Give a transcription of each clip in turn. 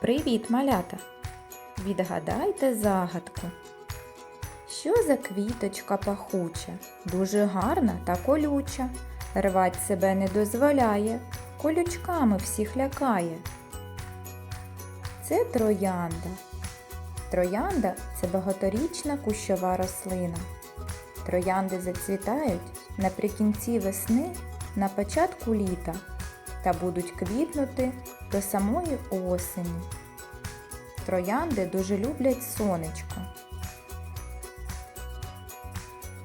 Привіт, малята! Відгадайте загадку. Що за квіточка пахуча, дуже гарна та колюча, рвать себе не дозволяє, колючками всіх лякає. Це троянда. Троянда це багаторічна кущова рослина. Троянди зацвітають наприкінці весни на початку літа та будуть квітнути до самої осені. Троянди дуже люблять сонечко.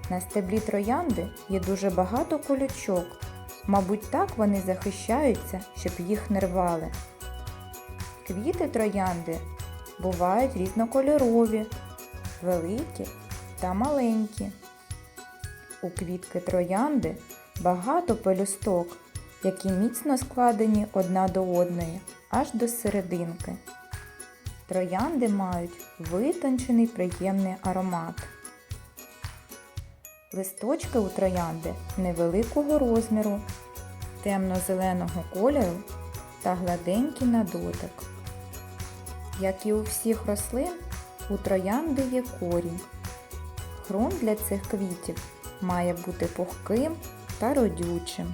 На стеблі троянди є дуже багато колючок. Мабуть, так вони захищаються, щоб їх не рвали. Квіти троянди бувають різнокольорові, великі та маленькі. У квітки троянди багато пелюсток, які міцно складені одна до одної аж до серединки. Троянди мають витончений приємний аромат. Листочки у троянди невеликого розміру, темно-зеленого кольору та гладенькі на дотик. Як і у всіх рослин, у троянди є корінь. Хрон для цих квітів має бути пухким та родючим.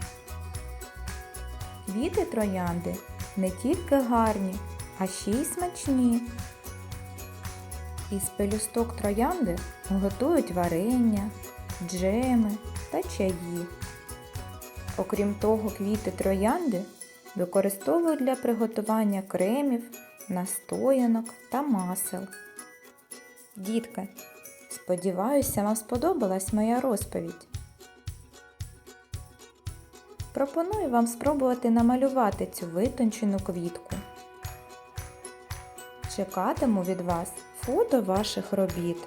Квіти троянди не тільки гарні, а ще й смачні. Із пелюсток троянди готують варення, джеми та чаї. Окрім того, квіти троянди використовують для приготування кремів, настоянок та масел. Дітки, сподіваюся, вам сподобалась моя розповідь. Пропоную вам спробувати намалювати цю витончену квітку. Чекатиму від вас фото ваших робіт.